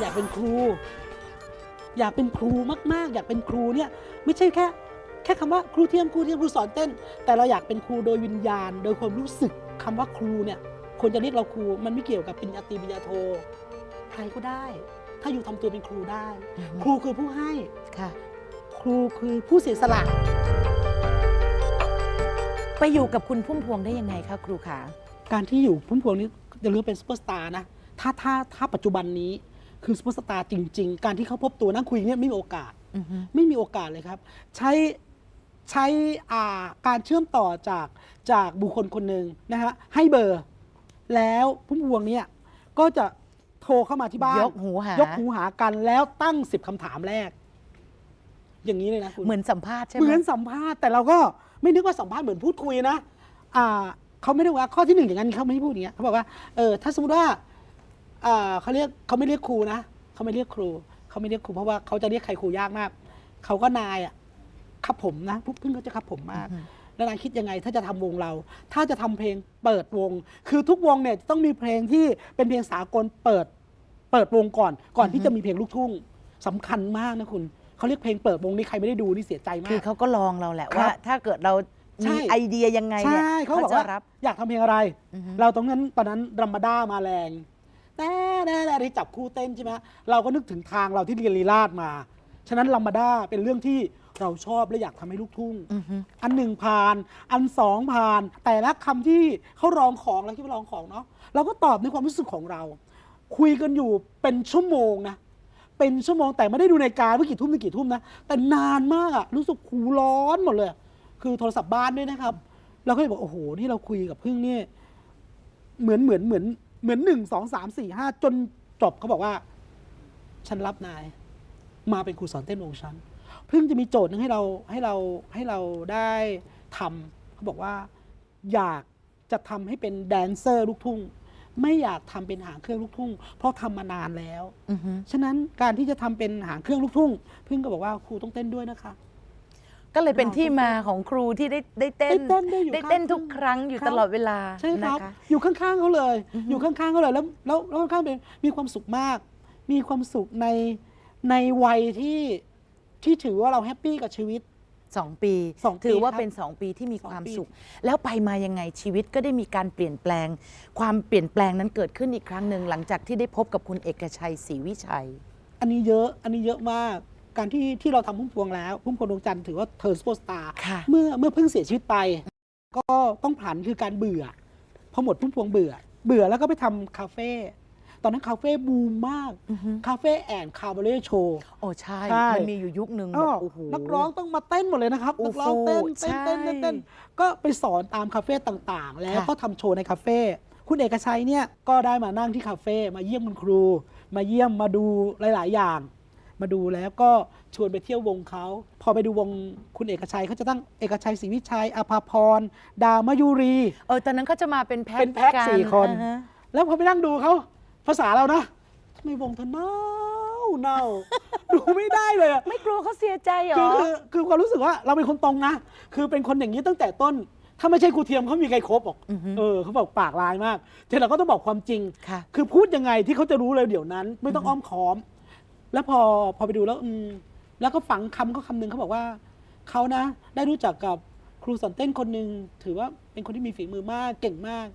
อยากเป็นครู อยากเป็นครูมาก ๆ อยากเป็นครูเนี่ยไม่ใช่แค่แค่คำว่าครูเทียมครูเทียมครูสอนเต้น แต่เราอยากเป็นครูโดยวิญญาณ โดยความรู้สึกคำว่าครูเนี่ยคนจะเรียกเราครูมันไม่เกี่ยวกับปริญญาตรีปริญญาโท ใครก็ได้ ถ้าอยู่ทำตัวเป็นครูได้ ครูคือผู้ให้ค่ะ ครูคือผู้เสียสละไปอยู่กับคุณพุ่มพวงได้ยังไงคะครูขาการที่อยู่พุ่มพวงนี้จะเลือกเป็นซูเปอร์สตาร์นะถ้าถ้าถ้าปัจจุบันนี้ คือซูเปอร์สตาร์จริง ๆ การที่เขาพบตัวนั่งคุยเนี่ยไม่มีโอกาส อือฮึไม่มีโอกาสเลยครับ ใช้ใช้อ่าการเชื่อมต่อจากจากบุคคลคนหนึ่งนะฮะให้เบอร์ แล้วพุ่มพวงเนี่ยก็จะโทรเข้ามาที่บ้านยกหูหายกหูหากันแล้วตั้งสิบคำถามแรก อย่างนี้เลยนะคุณ เหมือนสัมภาษณ์ใช่ไหม เหมือนสัมภาษณ์แต่เราก็ไม่นึกว่าสัมภาษณ์เหมือนพูดคุยนะ อ่าเขาไม่ได้ว่าข้อที่หนึ่งอย่างนั้นเขาไม่ได้พูดอย่างเงี้ยเขาบอกว่าเออถ้าสมมติว่า อ่าเขาเรียกเขาไม่เรียกครูนะเขาไม่เรียกครูเขาไม่เรียกครูเพราะว่าเขาจะเรียกใครครูยากมากเขาก็นายอะครับผมนะพวกเพิ่งเขาจะครับผมมากอืมแล้วนายคิดยังไงถ้าจะทำวงเรา ถ้าจะทำเพลงเปิดวง คือทุกวงเนี่ยต้องมีเพลงที่เป็นเพลงสากลเปิด เปิดวงก่อน ก่อนที่จะมีเพลงลูกทุ่งสำคัญมากนะคุณเขาเรียกเพลงเปิดวงนี่ใครไม่ได้ดูนี่เสียใจมาก คือเขาก็ลองเราแหละครับว่า ถ้าเกิดเราใช่ มีไอเดียยังไงเนี่ยใช่เขาบอกจะว่ารับ อยากทำเพลงอะไร อือฮึ เราตรงนั้นตอนนั้นรัมบาด้ามาแรง แต่แต่แต่ที่จับคู่เต้นใช่ไหมเราก็นึกถึงทางเราที่เรียนลีลาดมา ฉะนั้นรัมบาด้าเป็นเรื่องที่เราชอบและอยากทำให้ลูกทุ่งอือฮึอันหนึ่งผ่าน อันสองผ่าน แต่ละคำที่เขาร้องของเราคิดว่าร้องของเนาะเราก็ตอบในความรู้สึกของเรา คุยกันอยู่เป็นชั่วโมงนะเป็นชั่วโมงแต่ไม่ได้ดูในาฬิการว่ากี่ทุ่มถึงกี่ทุ่มนะแต่นานมากอะรู้สึกหูร้อนหมดเลย คือโทรศัพท์บ้านด้วยนะครับ เราก็เลยบอกโอ้โหที่เราคุยกับพึ่งเนี่ยเหมือนเหมือนเหมือน เหมือนหนึ่งสองสามสี่ห้าจนจบเขาบอกว่า ฉันรับนาย มาเป็นครูสอนเต้นวงฉันเพิ่งจะมีโจทย์หนึงให้เราให้เราให้เราได้ทำเขาบอกว่า อยากจะทำให้เป็นแดนเซอร์ลูกทุ่ง ไม่อยากทำเป็นหางเครื่องลูกทุ่ง เพราะทำมานานแล้วอือฮึฉะนั้นการที่จะทำเป็นหางเครื่องลูกทุ่ง เพิ่งก็บอกว่าครูต้องเต้นด้วยนะคะ ก็เลยเป็นที่มาของครูที่ได้ได้เต้น ได้เต้นได้อยู่ได้เต้นข้างทุกครั้งอยู่ครับ ตลอดเวลาใช่ครับ นะคะอยู่ข้างๆเขาเลย อือฮึ อยู่ข้างๆเขาเลยแล้วแล้วแล้วข้างๆเป็นมีความสุขมาก มีความสุขในในวัยที่ที่ถือว่าเราแฮปปี้กับชีวิต สองปี สองปีถือว่าครับเป็นสองปีที่มีสองความปี สุข แล้วไปมายังไงชีวิตก็ได้มีการเปลี่ยนแปลง ความเปลี่ยนแปลงนั้นเกิดขึ้นอีกครั้งหนึ่งหลังจากที่ได้พบกับคุณเอกชัยศรีวิชัย อันนี้เยอะ อันนี้เยอะมาก การที่ที่เราทำพุ่มพวงแล้วพุ่มพวงดวงจันทร์ถือว่าเธอซูเปอร์สตาร์ค่ะ เมื่อเมื่อเพิ่งเสียชีวิตไป ก็ต้องผ่านคือการเบื่อพอหมดพุ่มพวงเบื่อ เบื่อแล้วก็ไปทำคาเฟ่ตอนนั้นคาเฟ่บูมมาก อือฮึคาเฟ่แอนคาร์บเร่โชว์ โอ้ใช่ ใช่ มันมีอยู่ยุคหนึ่งแบบโอ้โห นักร้องต้องมาเต้นหมดเลยนะครับโอ้นัโหกร้องเต้นเต้นเต้นใช่เต้นเต้นก็ไปสอนตามคาเฟ่ต่างๆ แล้วค่ะ ก็ทำโชว์ในคาเฟ่คุณเอกชัยเนี่ยก็ได้มานั่งที่คาเฟ่มาเยี่ยมคุณครู มาเยี่ยมมาดูหลาย ๆ อย่าง มาดูแล้วก็ชวนไปเที่ยววงเขา พอไปดูวงคุณเอกชัยเขาจะตั้งเอกชัยศรีวิชัยอภาพร ดาวมายุรี เออตอนนั้นเขาจะมาเป็นแพ็คเป็นแพ็คกัสี่คน อ่าฮะแล้วพอไปนั่งดูเขาภาษาเรานะทำไมวงเธอเน่าเน่า ดูไม่ได้เลยอะ ไม่กลัวเขาเสียใจเหรคืออ คือคือความรู้สึกว่าเราเป็นคนตรงนะ คือเป็นคนอย่างนี้ตั้งแต่ต้น ถ้าไม่ใช่ครูเทียมเขามีใครครบหรอกอือฮึเออเขาบอกปากลายมากแต่เราก็ต้องบอกความจริงค่ะคือพูดยังไงที่เขาจะรู้เลยเดี๋ยวนั้น ไม่ต้องอ้อมค้อม แล้วพอพอไปดูแล้วอืมแล้วก็ฝังคำเขาคำหนึ่งเขาบอกว่าเขานะ ได้รู้จักกับครูสอนเต้นคนหนึ่งถือว่าเป็นคนที่มีฝีมือมากเก่งมาก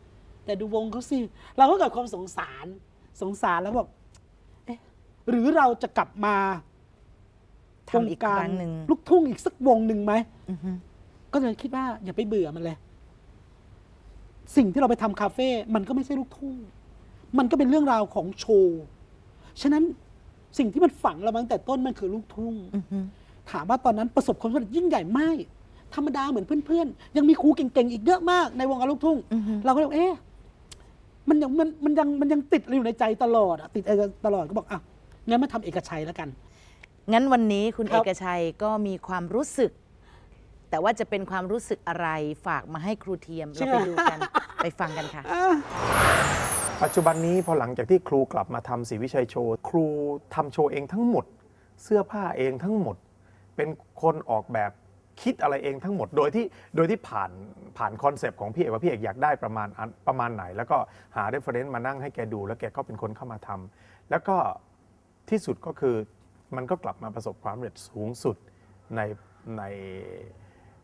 แต่ดูวงเขาสิเราก็เกิดความสงสารสงสารแล้วบอกเอ๊ะหรือเราจะกลับมาทำอีกครั้งหนึ่ง ลูกทุ่งอีกสักวงหนึ่งไหม อือฮึก็เลยคิดว่าอย่าไปเบื่อมันเลย สิ่งที่เราไปทำคาเฟ่ มันก็ไม่ใช่ลูกทุ่ง มันก็เป็นเรื่องราวของโชว์ ฉะนั้น สิ่งที่มันฝังเรามาตั้งแต่ต้นมันคือลูกทุ่ง อือฮึถามว่าตอนนั้นประสบความสำเร็จยิ่งใหญ่ไม่ ธรรมดาเหมือนเพื่อนๆ ยังมีครูเก่งๆ อีกเยอะมากในวงการลูกทุ่ง อือฮึ เราก็เลยเอ๊ะมันยังมันมันยังมันยังติดเราอยู่ในใจตลอดอะติดอะไรตลอดก็บอกอะงั้นมาทำเอกชัยแล้วกัน งั้นวันนี้คุณครัเอบ กชัยก็มีความรู้สึก แต่ว่าจะเป็นความรู้สึกอะไรฝากมาให้ครูเทียมเราไปดูกัน ไปฟังกันค่ะ ปัจจุบันนี้พอหลังจากที่ครูกลับมาทำศรีวิชัยโชว์ ครูทำโชว์เองทั้งหมด เสื้อผ้าเองทั้งหมด เป็นคนออกแบบคิดอะไรเองทั้งหมดโดยที่โดยที่ผ่านผ่านคอนเซปต์ของพี่เอกว่าพี่เอกอยากได้ประมาณอันประมาณไหน แล้วก็หาเรฟเฟรนซ์มานั่งให้แกดู แล้วแกก็เป็นคนเข้ามาทำแล้วก็ที่สุดก็คือมันก็กลับมาประสบความสำเร็จสูงสุดในใน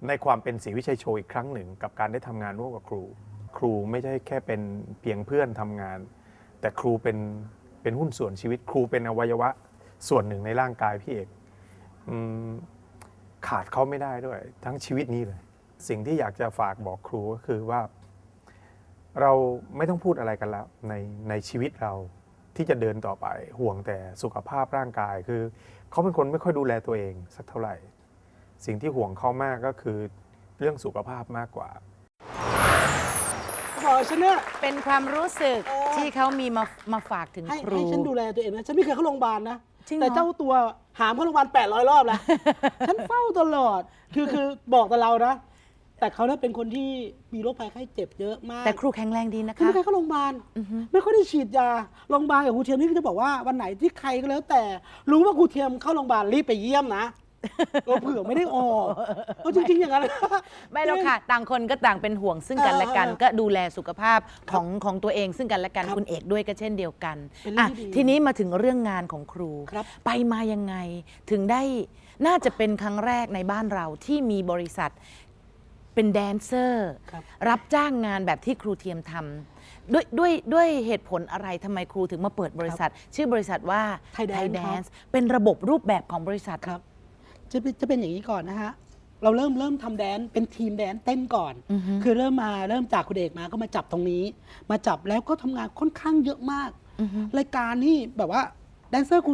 ในความเป็นศรีวิชัยโชว์อีกครั้งหนึ่ง กับการได้ทำงานร่วมกับครู ครูไม่ใช่แค่เป็นเพียงเพื่อนทำงาน แต่ครูเป็นเป็นหุ้นส่วนชีวิตครูเป็นอวัยวะส่วนหนึ่งในร่างกายพี่เอกอืมขาดเขาไม่ได้ด้วย ทั้งชีวิตนี้เลย สิ่งที่อยากจะฝากบอกครูก็คือว่า เราไม่ต้องพูดอะไรกันแล้วในในชีวิตเราที่จะเดินต่อไปห่วงแต่สุขภาพร่างกายคือเขาเป็นคนไม่ค่อยดูแลตัวเองสักเท่าไหร่ สิ่งที่ห่วงเขามากก็คือเรื่องสุขภาพมากกว่า ขอฉันเนี่ย เป็นความรู้สึกเออ ที่เขามีมามาฝากถึงให้ครู ให้ฉันดูแลตัวเองนะ ฉันไม่เคยเข้าโรงพยาบาลนะ จริงเหรอ แต่เจ้าตัวหามเข้าโรงพยาบาล800 รอบแล้ว ฉันเฝ้าตลอด คือคือบอกแต่เรานะ แต่เขาเนี่ยเป็นคนที่มีโรคภัยไข้เจ็บเยอะมากแต่ครูแข็งแรงดีนะคือคะ ไม่เคยเข้าโรงพยาบาลอือฮึไม่ค่อยได้ฉีดยา โรงพยาบาลกับครูเทียมนี่ก็จะบอกว่าวันไหนที่ใครก็แล้วแต่ รู้ว่าครูเทียมเข้าโรงพยาบาลรีบไปเยี่ยมนะ เราเผื่อไม่ได้ออกเอาจริงๆอย่างนั้น ไม่หรอกค่ะ ต่างคนก็ต่างเป็นห่วงซึ่งกันและกันเออก็ดูแลสุขภาพของของตัวเองซึ่งกันและกันครับคุณเอกด้วยก็เช่นเดียวกันเป็นเรื่อะองที่ดีทีนี้มาถึงเรื่องงานของครู ครับ ไปมายังไงถึงได้น่าจะเป็นครั้งแรกในบ้านเราที่มีบริษัทเป็นแดนเซอร์ ครับ รับจ้างงานแบบที่ครูเทียมทำด้วยด้วยด้วยเหตุผลอะไรทำไมครูถึงมาเปิดบริษัท ชื่อบริษัทว่า Thai Dance แดครับนซ์เป็นระบบรูปแบบของบริษัท ครับ จะเป็นจะเป็นอย่างนี้ก่อนนะฮะเราเริ่มเริ่มทำแดนซ์เป็นทีมแดนซ์เต้นก่อน อือฮึ คือเริ่มมาเริ่มจากคุณเอกมาก็มาจับตรงนี้ มาจับแล้วก็ทำงานค่อนข้างเยอะมาก อือฮึรายการนี่แบบว่าแดนเซอร์ครู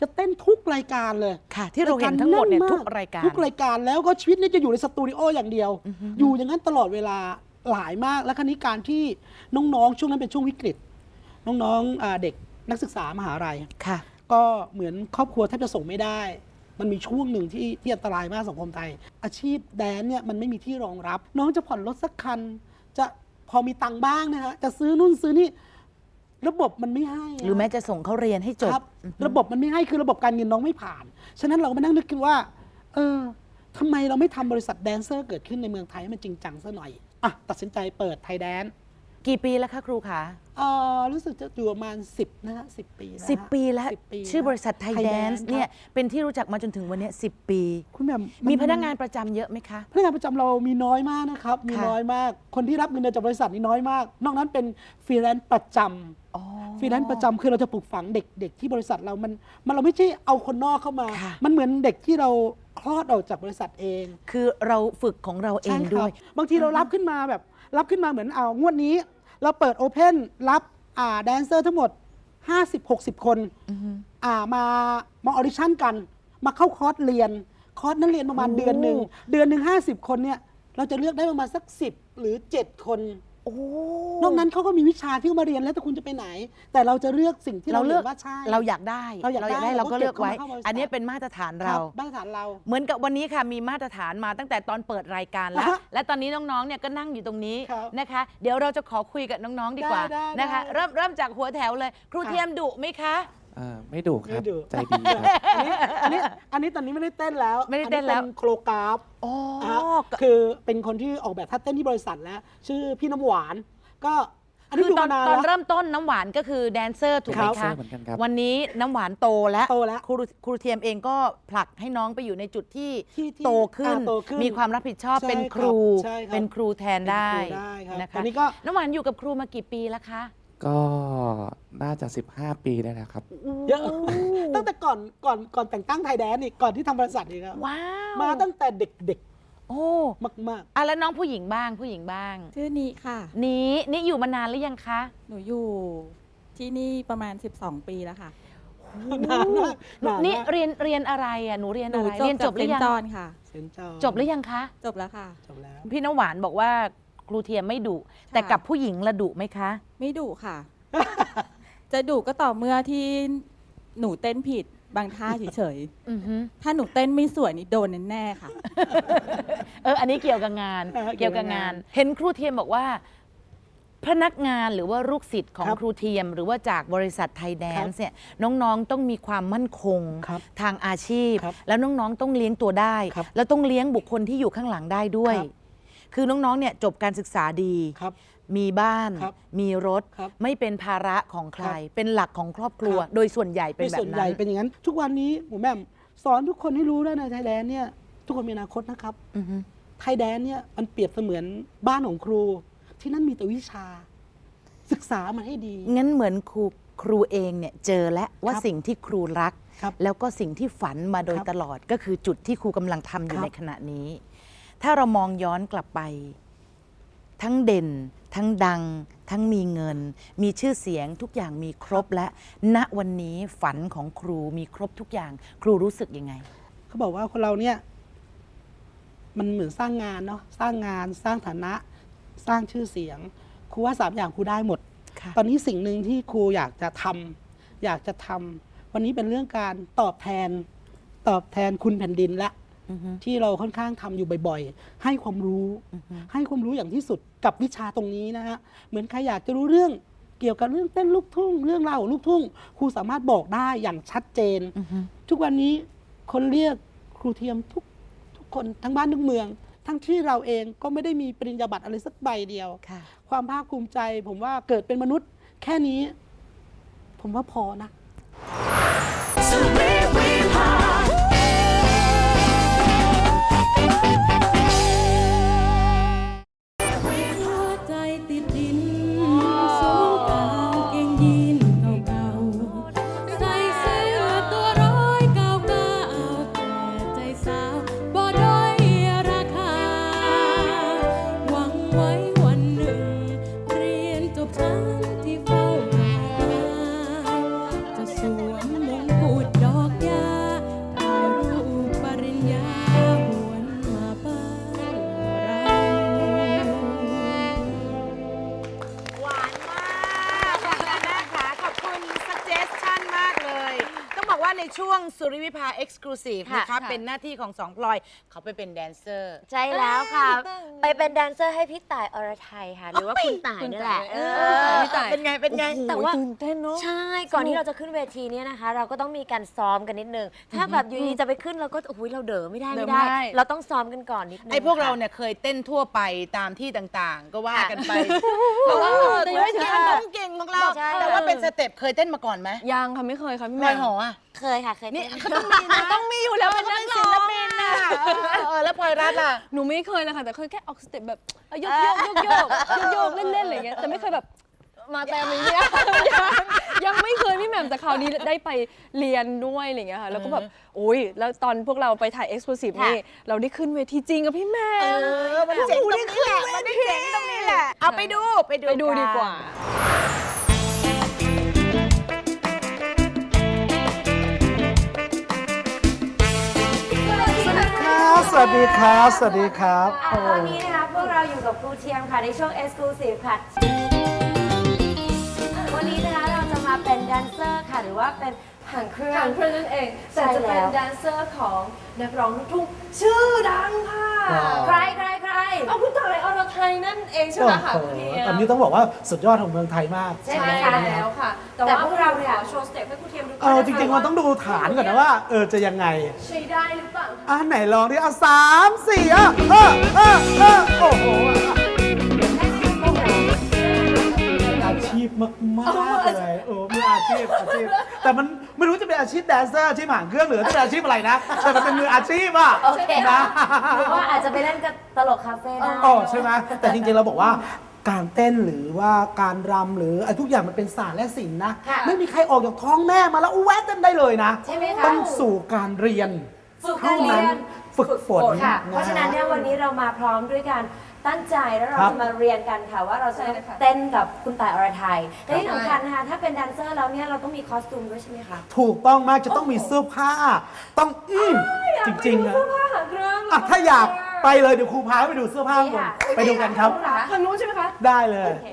จะเต้นทุกรายการเลย ค่ะ ที่เราเห็นทั้งหมดเนี่ยทุกรายการ ทุกรายการแล้วก็ชีวิตนี่จะอยู่ในสตูดิโออย่างเดียวอยู่อย่างนั้นตลอดเวลาหลายมาก แล้วครั้นี้การที่น้องๆ ช่วงนั้นเป็นช่วงวิกฤต น้องๆอ่าเด็กนักศึกษามหาลัย ค่ะ ก็เหมือนครอบครัวแทบจะส่งไม่ได้ มันมีช่วงหนึ่งที่ที่อันตรายมากสังคมไทย อาชีพแดนเนี่ยมันไม่มีที่รองรับ น้องจะผ่อนรถสักคัน จะพอมีตังค์บ้างนะฮะจะซื้อนู่นซื้อนี่ ระบบมันไม่ให้ะหรือแม้จะส่งเขาเรียนให้จบครับ ระบบมันไม่ให้คือระบบการเงินน้องไม่ผ่าน ฉะนั้นเราก็มานั่งนึกกันว่า เออทำไมเราไม่ทำบริษัทแดนเซอร์เกิดขึ้นในเมืองไทยให้มันจริงจังซะหน่อยอะตัดสินใจเปิดไทยแดน กี่ปีแล้วคะครูคะ เอ่อรู้สึกจะอยู่ประมาณ 10 นะฮะสิปีแล้วฮะสิบปีแล้ว 10ปีชื่อบริษัทไทย Thai แดน Dance ซ์เนี่ยครับเป็นที่รู้จักมาจนถึงวันเนี้สิบปี คุณแบบมีพนักงานประจำเยอะไหมคะ พนักงานประจำเรามีน้อยมากนะครับ มีค่ะน้อยมาก คนที่รับเงินเดือนจากบริษัทนี่น้อยมาก นอกนั้นเป็นฟรีแลนซ์ประจำอ๋อ ฟรีแลนซ์ประจำคือเราจะปลูกฝังเด็กเด็กที่บริษัทเรามันมันเราไม่ใช่เอาคนนอกเข้ามา ค่ะ มันเหมือนเด็กที่เราคลอดออกจากบริษัทเอง คือเราฝึกของเราเองใช่ครับด้วย บางทีเรารับขึ้นมาแบบ รับขึ้นมาเหมือนเอางวดนี้ เราเปิดโอเพนรับอ่าแดนเซอร์ทั้งหมด 50-60 คนอ่ามามาออดิชั่นกัน มาเข้าคอร์สเรียน คอร์สนั้นเรียนประมาณโอ้เดือนหนึ่งเดือนหนึ่ง50 คนเนี่ยเราจะเลือกได้ประมาณสัก 10 หรือ 7 คน โอ้นอกนั้นเขาก็มีวิชาที่เขามาเรียนแล้วแต่คุณจะไปไหน แต่เราจะเลือกสิ่งที่เราเราเลืเลืออกกว่าใช่ เราอยากได้เราอยากได้เราก็เลือกไว้ เราก็เก็บเข้ามาเข้าบริษัท อันนี้เป็นมาตรฐานคเรา บมาตรฐานเรา เหมือนกับวันนี้ค่ะมีมาตรฐานมาตั้งแต่ตอนเปิดรายการแล้ว อะฮะและตอนนี้น้องๆเนี่ยก็นั่งอยู่ตรงนี้ครับนะคะ เดี๋ยวเราจะขอคุยกับน้องๆดีกว่าได้ได้นะคะ ได้เริ่มเริ่มจากหัวแถวเลย ครูค่ะ เทียมดุไหมคะ อ่าไม่ดุครับ ไม่ดุ ใจดีครับ อันนี้อันนี้ตอนนี้ไม่ได้เต้นแล้วไม่ได้เต้นแล้ว อัโครกราฟอ๋อนะฮะคือเป็นคนที่ออกแบบท่าเต้นที่บริษัทแล้ว ชื่อพี่น้ำหวาน ก็อันนี้คือดูตอนมานานตอนแล้ว เริ่มต้นน้ำหวานก็คือแดนเซอร์ถูกไหมครัคะบเหมือนกันครับ วันนี้น้ำหวานโตแล้วโตแล้วครูครูเทียมเองก็ผลักให้น้องไปอยู่ในจุดที่ที่ที่โตขึ้น อ่าโตขึ้นมีความรับผิดชอบใช่เป็นครู ครับใช่ครับเป็นครูแทนได้เป็นครูได้ครับนะคะตอนนี้ก็ น้ำหวานอยู่กับครูมากี่ปีแล้วคะ ก็น่าจะ 15 ปีได้แล้วครับ เยอะ ตั้งแต่ก่อนก่อนก่อนแต่งตั้งไทยแดนนี่ก่อนที่ทำบริษัทนี่ครับว้าวมาตั้งแต่เด็กโอ้ๆ มากอะแล้วน้องผู้หญิงบ้างผู้หญิงบ้าง ชื่อนี้ค่ะ นี้นี่อยู่มานานหรือยังคะหนูอยู่ที่นี่ประมาณ 12 ปีแล้วค่ะๆนานมากนานนี่มากเรียนเรียนอะไรอะหนูเรียนหนูอะไรจบเรียนจจบบหรือยังเซนจอนค่ะเซนจอจบหรือยังคะ จบแล้วค่ะ จบแล้ว พี่น้ำหวานบอกว่า ครูเทียมไม่ดุแต่กับผู้หญิงละดุไหมคะ ไม่ดุค่ะ จะดุก็ต่อเมื่อที่หนูเต้นผิดบางท่าเฉยอือฮึๆ ถ้าหนูเต้นไม่สวยนี่โดนแน่ๆค่ะ เอออันนี้เกี่ยวกับงานเออเกี่เกี่ยยววกักับบงางาน น เห็นครูเทียมบอกว่า พนักงานหรือว่าลูกศิษย์ของครับครูเทียม หรือว่าจากบริษัทไทยแดนครัซ์บเนี่ยน้องๆต้องมีความมั่นคงครับทางอาชีพ ครับแล้วน้องๆต้องเลี้ยงตัวได้ ครับแล้วต้องเลี้ยงบุคคลที่อยู่ข้างหลังได้ด้วย ครับ คือน้องๆเนี่ยจบการศึกษาดี ครับ มีบ้าน ครับมีรถ ครับไม่เป็นภาระของใคร ครับเป็นหลักของครอบครัว ครับ โดยส่วนใหญ่เป็นในแบส่บวนใหนั้ญ่นเป็นอย่างนั้น ทุกวันนี้หมูแหม่มสอนทุกคนให้รู้ได้ในไทยแลนด์เนี่ยทุกคนมีอนาคตนะครับ อือฮึไทยแดนเนี่ยมันเปรียบเสมือนบ้านของครู ที่นั่นมีแต่วิชา ศึกษามันให้ดี งั้นเหมือนครูครูเองเนี่ยเจอแล้วว่าครับสิ่งที่ครูรัก ครับแล้วก็สิ่งที่ฝันมาโดยครับตลอดก็คือจุดที่ครูกำลังทำอยู่ครับ ในขณะนี้ ถ้าเรามองย้อนกลับไป ทั้งเด่น ทั้งดัง ทั้งมีเงิน มีชื่อเสียงทุกอย่างมีครบและ ณวันนี้ฝันของครูมีครบทุกอย่างครูรู้สึกยังไง เขาบอกว่าคนเราเนี่ย มันเหมือนสร้างงานเนาะสร้างงานสร้างฐานะ สร้างชื่อเสียงครูว่าสามอย่างครูได้หมดค่ะตอนนี้สิ่งหนึ่งที่ครูอยากจะทำอยากจะทำวันนี้เป็นเรื่องการตอบแทน ตอบแทนคุณแผ่นดินและอือฮึ ที่เราค่อนข้างทำอยู่บ่อยๆ ให้ความรู้อือฮึให้ความรู้อย่างที่สุดกับวิชาตรงนี้นะฮะเหมือนใครอยากจะรู้เรื่องเกี่ยวกับเรื่องเต้นลูกทุ่ง เรื่องราวของลูกทุ่งครูสามารถบอกได้อย่างชัดเจนอือฮึทุกวันนี้คนเรียกครูเทียมทุกทุกคนทั้งบ้านทั้งเมือง ทั้งที่เราเองก็ไม่ได้มีปริญญาบัตรอะไรสักใบเดียวค่ะความภาคภูมิใจ ผมว่าเกิดเป็นมนุษย์แค่นี้ ผมว่าพอนะ exclusive ค่ะนะคะเป็นหน้าที่ของสองพลอย เขาไปเป็นแดนเซอร์ ใช่แล้วค่ะ ไปเป็นแดนเซอร์ให้พี่ต่ายอรไทยค่ะ หรือว่าคุณต่ายนี่แหละคุณเอต่ายอพี่ต่าย เป็นไง เป็นไง แต่ว่า ตื่นเต้นเนาะ ใช่ ก่อนที่เราจะขึ้นเวทีเนี้นะคะ เราก็ต้องมีการซ้อมกันนิดนึง ถ้าแบบอยู่ดีๆจะไปขึ้นเราก็โอ้ยเราเด๋อไม่ได้เด๋อไม่ได้ไม่ได้ เราต้องซ้อมกันก่อนนิดนึงไอ้พวกเราค่ะ เนี่ยเคยเต้นทั่วไปตามที่ต่างๆ ก็ว่ากันไปแต่ว่าแต่ยังไม่ถึงเก่ขั้นงแบบต้องเก่งของเรา ใช่ แต่ว่าเป็นสเต็ปเคยเต้นมาก่อนไหมยังค่ะไม่เคยค่ะพี่ลแม่อยหออะ เคยค่ะเคยนี่เต้นเขาต้องมีนะ เออเออแล้วพลอยรัตน์ล่ะ หนูไม่เคยเลยค่ะแต่เคยแค่ออกสเต็ปแบบเอ้ยโยกโยกโยกโยกโยกโยกเล่นๆอะไรอย่างเงี้ยแต่ไม่เคยแบบมาแต่อย่างเงี้ยยังยังไม่เคยพี่แหม่มแต่คราวนี้ได้ไปเรียนด้วยอะไรอย่างเงี้ยค่ะแล้วก็แบบโอ้ยแล้วตอนพวกเราไปถ่ายเอ็กซ์โพสิฟนี่เราได้ขึ้นเวทีจริงกับพี่แหม่เอม อมันเจ๋งตรงนี้แหละมันเจ๋งตรงนี้แหละเอาไปดูไปดูไปดูดีกว่าค สวัสดีครับ สวัสดีครับอะตอนนี้นะคะพวกเราอยู่กับครูเทียมค่ะในช่วง Exclusive ค่ะ วันนี้นะคะเราจะมาเป็นแดนเซอร์ค่ะ หรือว่าเป็นหางเครื่องทางเพื่อนนั่นเองใช่แต่จะเป็นแล้วแดนเซอร์ของนักร้องลูกทุ่งชื่อดังค่ะว้าวใครใคร ใครเอาคุณต่ายอรไทยนั่นเองใช่ไหมคะโอ้โหคุณเทียมตอนนี้ต้องบอกว่าสุดยอดของเมืองไทยมากใช่ไหมใช่คะแล้วค่ะ แต่แต่ว่าพพววกกเราเราเนี่ขยอโชว์สเต็ปให้คุณเทียมดูก่เออจริงๆมันต้องดูฐานก่อนนะว่าเออจะยังไง ใช้ได้หรือเปล่าอะไหนลองดิเอาสามสี่อะเออเออเออโอ้โหอาชีพมากๆเลยเออมืออาชีพอาชีพแต่มันไม่รู้จะ เป็นอาชีพแดนเซอร์อาชีพหางเครื่องหรือจะเป็นอาชีพอะไรนะ แต่มันเป็นมืออาชีพอะโอเคนะ หรือว่าอาจจะไปเล่นกับตลกคาเฟ่ได้ อ๋อใช่ไหมแต่จริงๆเราบอกว่าการเต้นหรือว่าการรำหรือไอ้ทุกอย่างมันเป็นศาสตร์และศิลป์นะ ค่ะ ไม่มีใครออกจากท้องแม่มาแล้วอู้แวะเต้นได้เลยนะ ใช่ไหมคะต้องสู่การเรียน ฝึกการเรียนฝึกฝนค่ะนเพราะฉะนั้นเนี่ยวันนี้เรามาพร้อมด้วยการ ตั้งใจแล้วเราครับจะมาเรียนกันค่ะว่าเราจะใช่เลยค่ะเต้นกับคุณต่ายอรไทยและที่สำคัญนะคะถ้าเป็นแดนเซอร์แล้วเนี่ยเราต้องมีคอสตูมด้วยใช่ไหมคะถูกต้องมากจะต้องมีเสื้อผ้า ต้องอืมจริงๆอะผ้าหางเครื่องอะถ้าอยากไปเลยเดี๋ยวครูพาไปดูเสื้อผ้าข้างบนค่ะไปดูกันครับ ทางนู้นใช่ไหมคะได้เลยโอเค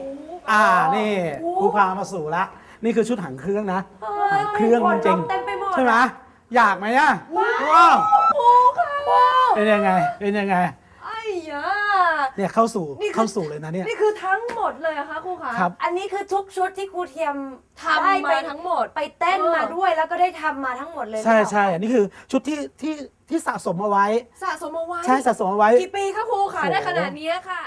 อ่านี่ครูพามาสู่ละนี่คือชุดหางเครื่องนะหางเครื่องจริงเต็มไปหมดๆใช่ไหมอยากไหมอะว้าว เป็นยังไง เป็นยังไงไอ้ยา เนี่ยเข้าสู่นี่คือ เข้าสู่เลยนะเนี่ย นี่คือทั้งหมดเลยเหรอะคะครูคะครับ อันนี้คือทุกชุดที่ครูเทียมทำได้ไปมาทั้งหมด ไปเต้นเออมาด้วยแล้วก็ได้ทำมาทั้งหมดเลยใช่หรือเปล่าใช่อันนี้คือชุดที่ที่ที่สะสมเอาไว้ สะสมเอาไว้ใช่สะสมเอาไว้ กี่ปีคะครูคะได้ขนาดเนี้ยค่ะ